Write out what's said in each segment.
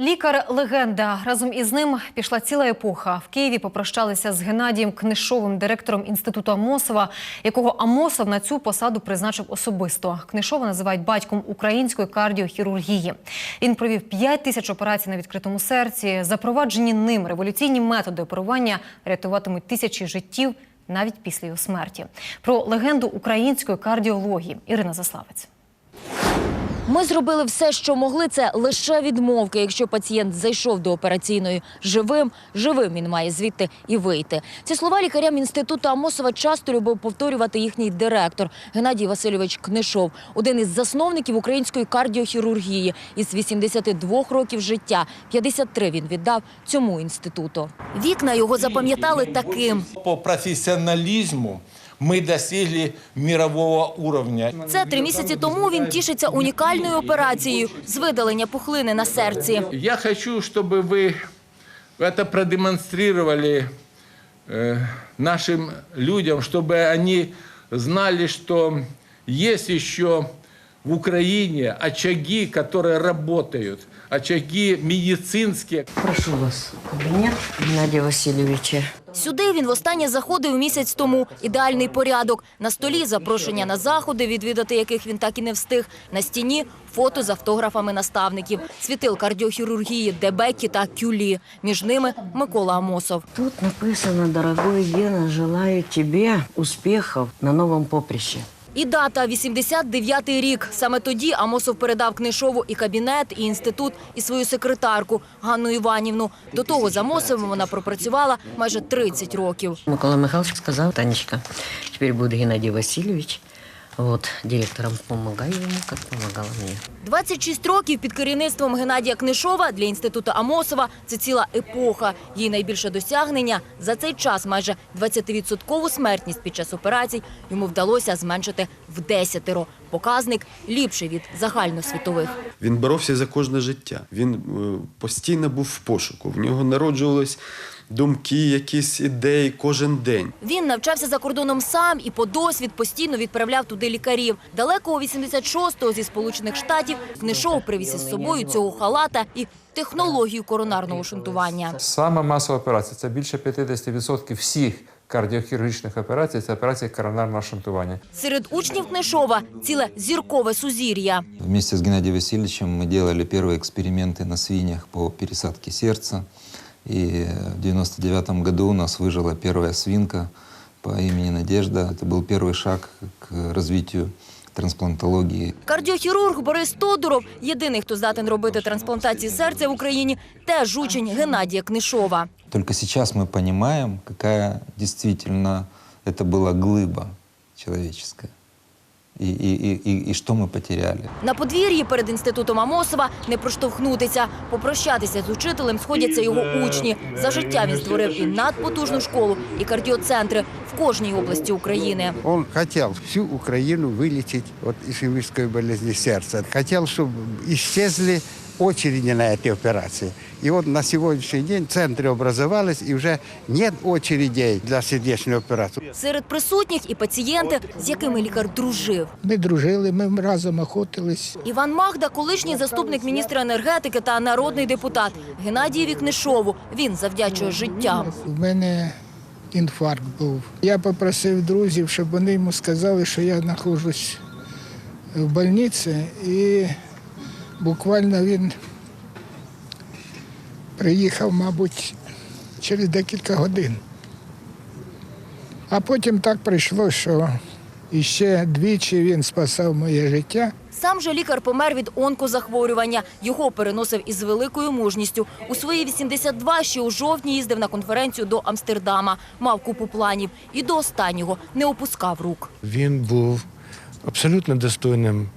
Лікар легенда разом із ним пішла ціла епоха. В Києві попрощалися з Геннадієм Книшовим, директором інституту Амосова, якого Амосов на цю посаду призначив особисто. Книшова називають батьком української кардіохірургії. Він провів 5 тисяч операцій на відкритому серці. Запроваджені ним революційні методи оперування рятуватимуть тисячі життів навіть після його смерті. Про легенду української кардіології Ірина Заславець. Ми зробили все, що могли. Це лише відмовки. Якщо пацієнт зайшов до операційної живим, живим він має звідти і вийти. Ці слова лікарям інституту Амосова часто любив повторювати їхній директор Геннадій Васильович Книшов, один із засновників української кардіохірургії. Із 82 років життя 53 він віддав цьому інституту. Вікна його запам'ятали таким. По профессионализму мы достигли мирового уровня. Це три місяці тому він тішиться унікальною операцією з видалення пухлини на серці. Я хочу, чтобы вы это продемонстрировали э, нашим людям, чтобы они знали, что есть еще в Украине очаги, которые работают, очаги медицинские. Прошу вас, в кабинет Геннадия Васильевича. Сюди він востаннє заходив місяць тому. Ідеальний порядок. На столі запрошення на заходи, відвідати яких він так і не встиг. На стіні фото з автографами наставників, світил кардіохірургії Дебекі та Кюлі. Між ними Микола Амосов. Тут написано, дорогой Гена, желаю тебе успехов на новом поприще. І дата 89-й рік. Саме тоді Амосов передав Книшову і кабінет, і інститут, і свою секретарку Ганну Іванівну. До того за Амосовим вона пропрацювала майже 30 років. Микола Михайлович сказав, Танечка, тепер буде Геннадій Васильевич. Вот, директором допомагаю йому, як допомагала мені. 26 років під керівництвом Геннадія Книшова для інституту Амосова це ціла епоха. Її найбільше досягнення за цей час майже 20% смертність під час операцій йому вдалося зменшити в десятеро. Показник ліпший від загальносвітових. Він боровся за кожне життя. Він е, постійно був в пошуку. В нього народжувались думки, якісь ідеї кожен день. Він навчався за кордоном сам і по досвід постійно відправляв туди лікарів. Далекого 86-го зі Сполучених Штатів знайшов привіз із собою цього халата і технологію коронарного шунтування. Саме масова операція це більше 50% всіх кардіохірургічних операцій. Це операції коронарного шунтування. Серед учнів Книшова ціле зіркове сузір'я. Вместе с Геннадием Васильевичем мы делали первые эксперименты на свиньях по пересадке сердца. И в 99 году у нас выжила первая свинка по имени Надежда. Это был первый шаг к развитию трансплантологии. Кардіохірург Борис Тодуров, єдиний, хто здатен робити трансплантації серця в Україні, теж учень Геннадія Книшова. Только сейчас мы понимаем, какая действительно это была глыба человеческая. И, и, и, и, и что мы потеряли. На подвір'ї перед інститутом Амосова не проштовхнутися. Попрощатися з учителем сходяться його учні. За життя він створив і надпотужну школу, і кардіоцентри в кожній області України. Он хотел всю Украину вылечить от ишемической болезни сердца. Хотел, чтобы исчезли очереди на эти операции. И вот на сегодняшний день центры образовались, и уже нет очередей для сердечной операции. Серед присутніх і пацієнти, з якими лікар дружив. Ми дружили, ми разом охотились. Іван Магда, колишній заступник міністра енергетики та народний депутат Геннадієві Книшову. Він завдячує життям. У мене інфаркт був. Я попросив друзів, щоб вони йому сказали, що я знаходжусь в больниці, і буквально він приїхав, мабуть, через декілька годин. А потім так прийшло, що іще двічі він спасав моє життя. Сам же лікар помер від онкозахворювання. Його переносив із великою мужністю. У свої 82 ще у жовтні їздив на конференцію до Амстердама. Мав купу планів і до останнього не опускав рук. Він був абсолютно достойним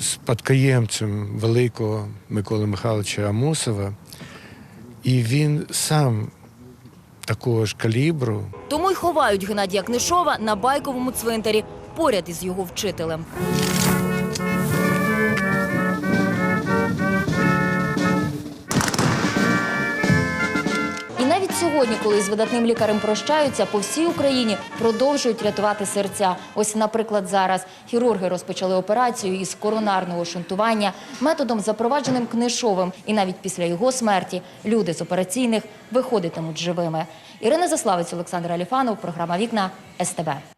спадкоємцем великого Миколи Михайловича Амосова. І він сам такого ж калібру Тому й ховають Геннадія Книшова на байковому цвинтарі поряд із його вчителем. Сьогодні. коли з видатним лікарем прощаються, по всій Україні продовжують рятувати серця. Ось, наприклад, зараз хірурги розпочали операцію із коронарного шунтування методом, запровадженим книшовим, І навіть після його смерті люди з операційних виходитимуть живими. Ірина Заславець, Олександр Аліфанов, програма Вікна СТБ.